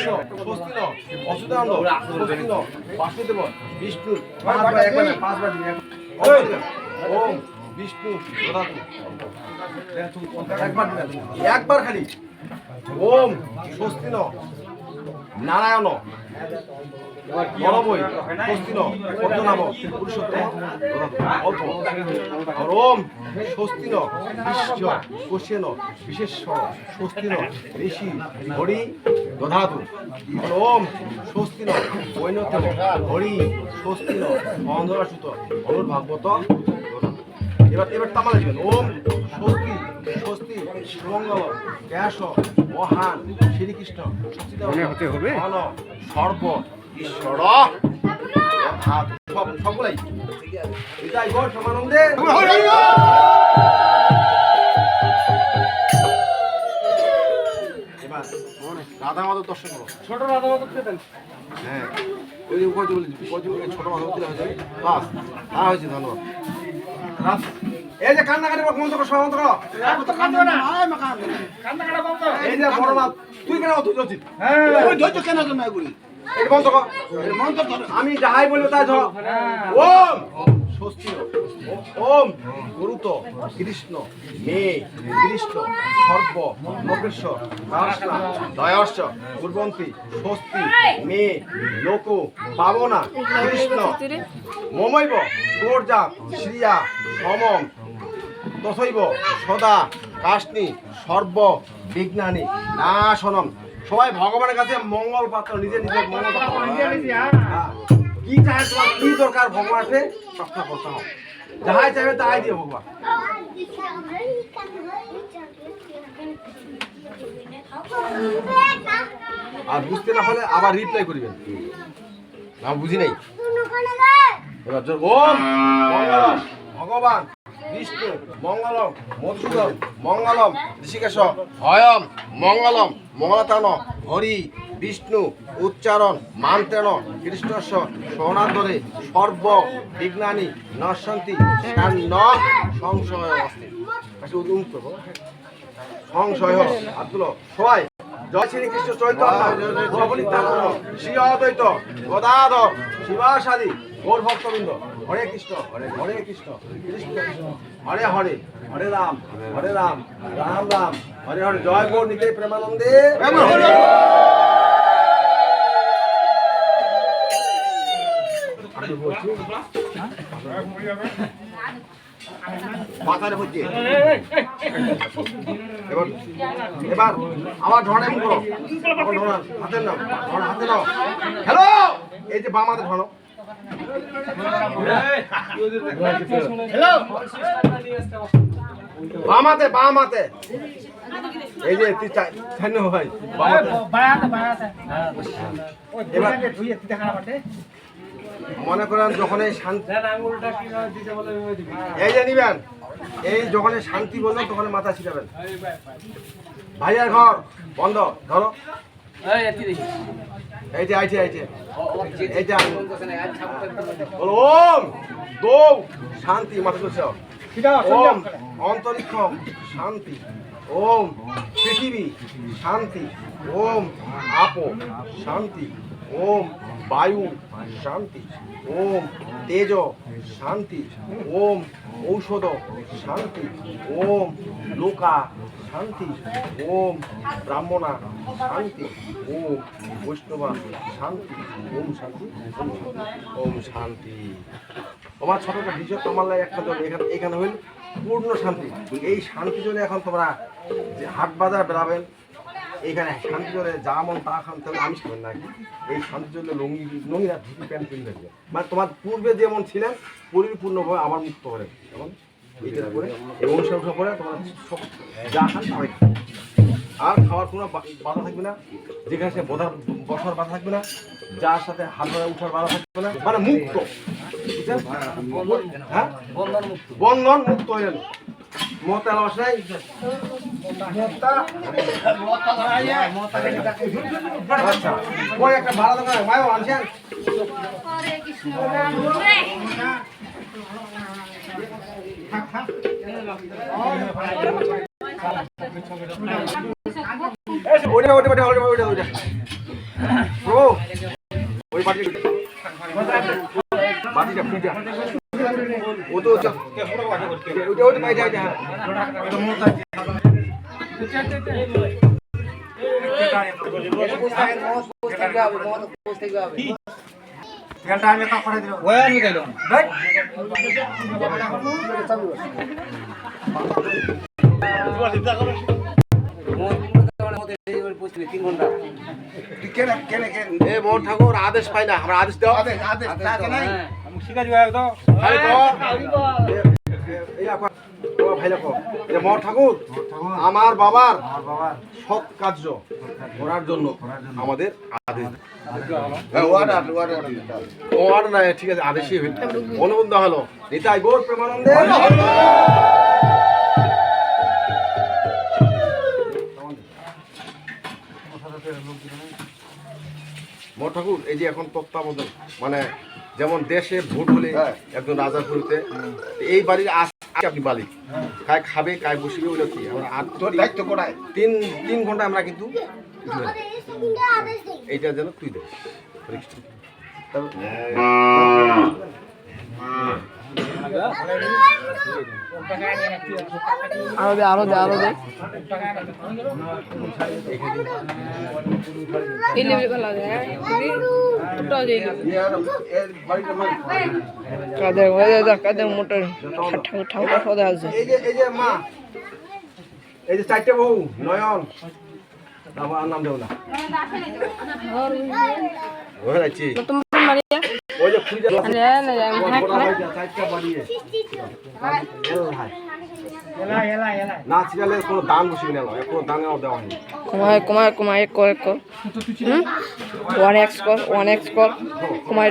স্বস্তি স্বস্তি বিষ্ণু। পাঁচবার একবার পাঁচবার দিন ওম বিষ্ণু একবার একবার খালি। ওম স্বস্তি ন নারায়ণ। বলবই, স্বস্তি ন পদ্মনাভ পুরুষোত্তম অল্প। আর ওম স্বস্তি ন বিশ্ব কোশেন বিশেশ্বর স্বস্তি ন ঋষি, হরি দধাতু আর ওম স্বস্তি ন হরি, স্বস্তি ন অন্ধরাসুত অনুর্ভাগবত এবার এবার তামালে দিবেন। ওম স্বস্তি স্বস্তি মঙ্গল ব্যাস মহান শ্রীকৃষ্ণ মনে হতে হবে? সর্ব ঈশ্বর। সকলাই বিদায় গো সমানন্দে এবার রাধা মাধব দর্শন করো। ছোট রাধা মাধব দেন। হ্যাঁ। ওই যে উপর বলে দিচ্ছি উপর যে ছোট মাধব হয়েছে বাস। হ্যাঁ হয়েছে ধন্যবাদ। রাস। এই যে কান্নাকাটি বন্ধ করো সব বন্ধ করো। এই যে বড় মাপ তুই কেন তুই রচিত এই বন্ধ কর। আমি বলব তাই ধর। ওম। স্বস্তি ওম। গুরুত কৃষ্ণ মে কৃষ্ণ সর্ব লোকেশ্বর রাসনা পূর্বন্তী স্বস্তি মে লোক পাবনা কৃষ্ণ মমৈব তোর্যা শ্রিয়া সমম তথৈব সদা কাশনি সর্ব বিজ্ঞানী নাশনম। সবাই ভগবানের কাছে মঙ্গল পাত্র নিজে নিজের মঙ্গল পাত্র হ্যাঁ। কি চাই তোমার? কি দরকার ভগবানকে প্রার্থনা করতে হবে যাহাই চাইবে তাহাই দিয়ে ভগবান। আর বুঝতে না হলে আবার রিপ্লাই করিবেন। না বুঝি নাই? এবার ওম! ভগবান। বিষ্ণু, মঙ্গলম, মধুসূদন, মঙ্গলম, ঋষিকেশ অয়ম মঙ্গলম মঙ্গলতান হরি, বিষ্ণু, উচ্চারণ, মান্তেন, কৃষ্ণস্ব সৌনান্দরে সর্ব বিজ্ঞানী নশান্তি সংশয় আচ্ছা। সংশয় আব্দুল সবাই, জয় শ্রীকৃষ্ণ চৈতন্য শ্রী অদ্বৈত, গদাধর শিবাসাদি গৌর ভক্তবৃন্দ। হরে কৃষ্ণ, হরে হরে কৃষ্ণ কৃষ্ণ, হরে হরে হরে রাম হরে রাম রাম রাম, হরে হরে, জয় গৌর নিতে প্রেমানন্দে। মাথার এবার আবার হাতের নাম হাতে নাও। হ্যালো এই যে বাম হাতে ঢনো বাম হাতে বাম হাতে এই যে তুই কেন ভাই। মনে করেন যখন এই যে নিবেন, এই যখন শান্তি বলবেন তখন মাথা ছিটাবেন। ভাইয়ার ঘর বন্ধ, ধরো। এই যে আইছে আইছে এই বলো ওম দৌ শান্তি মাথা ওম অন্তরিক্ষ শান্তি। ওম পৃথিবী শান্তি। ওম আপো শান্তি। ওম বায়ু শান্তি। ওম তেজ শান্তি। ওম ঔষধ শান্তি। ওম লোকা শান্তি। ওম ব্রাহ্মণা শান্তি। ওম বৈষ্ণবা শান্তি। ওম শান্তি। ওম শান্তি, তোমার ছোট একটা বিজয় তোমার লাগে একটা জল এখানে এখানে হইল পূর্ণ শান্তি। এই শান্তি জলে এখন তোমরা যে হাট বাজার বেরাবেন এইখানে শান্তি জলে যা মন তা খান তাহলে আমি খাবেন নাকি এই শান্তি জলে লুঙ্গি লুঙ্গি না ধুতি প্যান্ট কিনে থাকবে মানে তোমার পূর্বে যেমন ছিলেন পরিপূর্ণভাবে আবার মুক্ত করে যেমন এইটা করে এবং সব করে তোমার সব যা খান তাই। আর খাওয়ার কোনো বাধা থাকবে না। যেখানে সে বসার বসার বাধা থাকবে না। যার সাথে হাত ধরে উঠার বাধা থাকবে না। মানে মুক্ত? হ্যাঁ? বন্ধন মুক্ত হয়ে গেল। মহতা লস নাই। আচ্ছা। ওই একটা ভাড়া দোকান মায়ও আনছেন বাইরে যা এ মোহন ঠাকুর আদেশ পাই না আমরা আদেশ দাও আদেশ আদেশ নাই খালি কর। এই এখন ও ভাই দেখো যে মোহন ঠাকুর আমার বাবার। সৎ কার্য করার জন্য আমাদের আদেশ। হ্যাঁ, order না, ঠিক আছে আদেশই অনুবন্ধ হলো। নিতাই গৌর প্রেমানন্দে। মোহন ঠাকুর এই যে এখন তত্ত্বাবধান মানে যেমন দেশে ভোট হলে একজন রাজার পুরীতে এই বাড়ির আপনি মালিক কায় খাবে কায় বসবে ওইটা কি? আমরা আর তোর দায়িত্ব করায় তিন তিন ঘণ্টা আমরা কিন্তু। এইটা যেন তুই দে আরও দে আরও দে। আরও দে। এই লেভেল কাদের ওই দা কাদের মোটর? ঠাকুর সদা আছে। এই যে এই যে মা এই যে চারটে বউ নয়ন। আমার নাম দেও না। ওই যাচ্ছি তোমার মারিয়া ওই যে খুঁজে আরে না চারটা বাড়িয়ে। না ছিলালে কোনো দান বসিয়ে নিল কোনো দান দেওয়া হয়নি। এক কর। এক কর ওয়ান এক্স কর ওয়ান এক্স কর। কমায়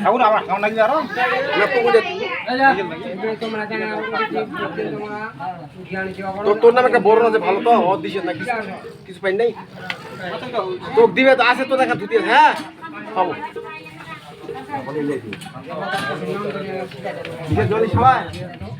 জল না হলো কমায় ওয়ান এক্স কর ওটা জল জল এলা ওইলা ওইলা এটা আলাদা জল এটা আলাদা আচ্ছা কেউ না তো ফুটো তো ফুটো নিয়ে লেখা তিন গ্রামটা গোড়ায় তিন গ্রাম গোড়ায় না তো বুঝে তোর তোর নামে একটা বড় না যে ভালো তো অর দিছে না কিছু কিছু পাই নাই তোক দিবে তো আছে তো দেখা ধুতি হ্যাঁ পাবো কিসের জলি সবাই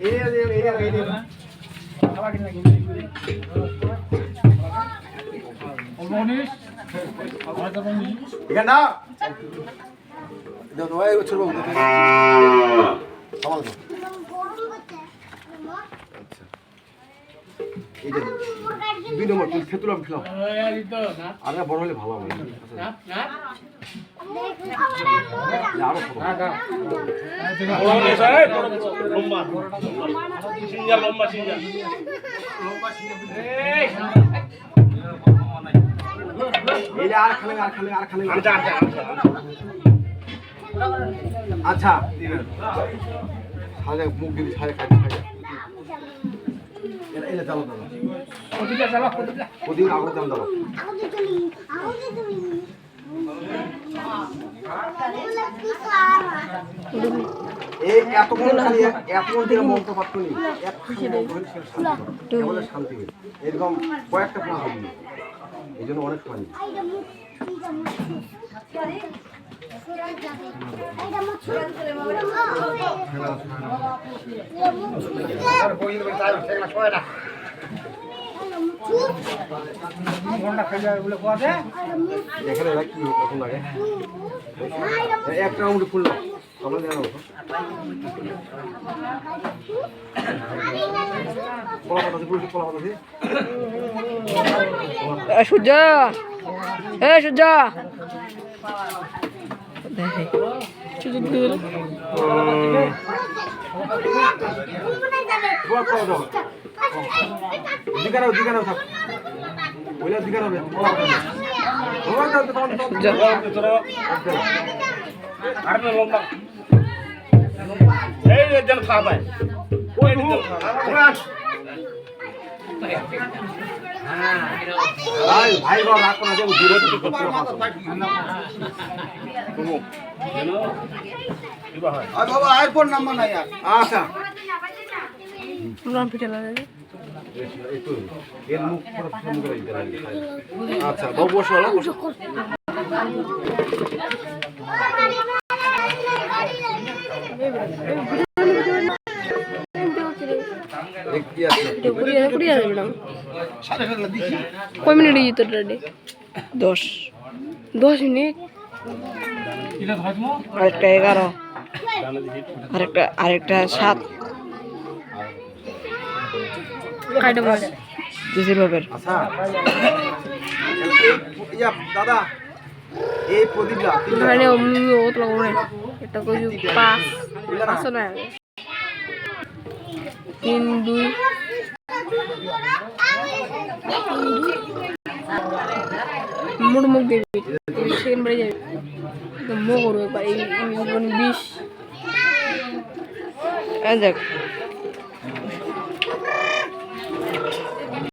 এই রে, এই রে, এই রে, এই রে। এখানে দুই নম্বর তুই খেতুলাম খেলাম আর না বড় হলে ভালো হবে আর খালে আর খালে আর খালে আচ্ছা দিবেন। সাজা মুখ দিবি সাজা খাই খাই এটা চালো দাও ওদিকে আবার দাম দাও এই এতক্ষণ খালি এতক্ষণ থেকে মন্ত্র নেই একখানি মন্ত্র শান্তি এরকম কয়েকটা হবে। এই জন্য অনেক সময় নিই। এখানে এরা কি এখন লাগে এই একটা রাউন্ড খুললো আমরা জানো সূর্য এ সূর্য দেখে। সুযোগ দিয়ে তোমার ভাই ভাই রাখো না যেমন দূরে করতে আর বাবা আইফোন নাম্বার নাই আর। আচ্ছা। ফোন আচ্ছা বাবু বসো বসো কয় মিনিট দশ। দশ মিনিট? আরেকটা এগারো। আরেকটা আরেকটা সাত। জসির বাবের আচ্ছা। এই ইয়া দাদা এই প্রদীপটা তিনটা ও তো করে এটা কই পাঁচ। পাঁচশো না তিন দুই। মুখ মুখ দিবি সেকেন্ড বাড়ি যাবি মুখ করব বিশ দেখ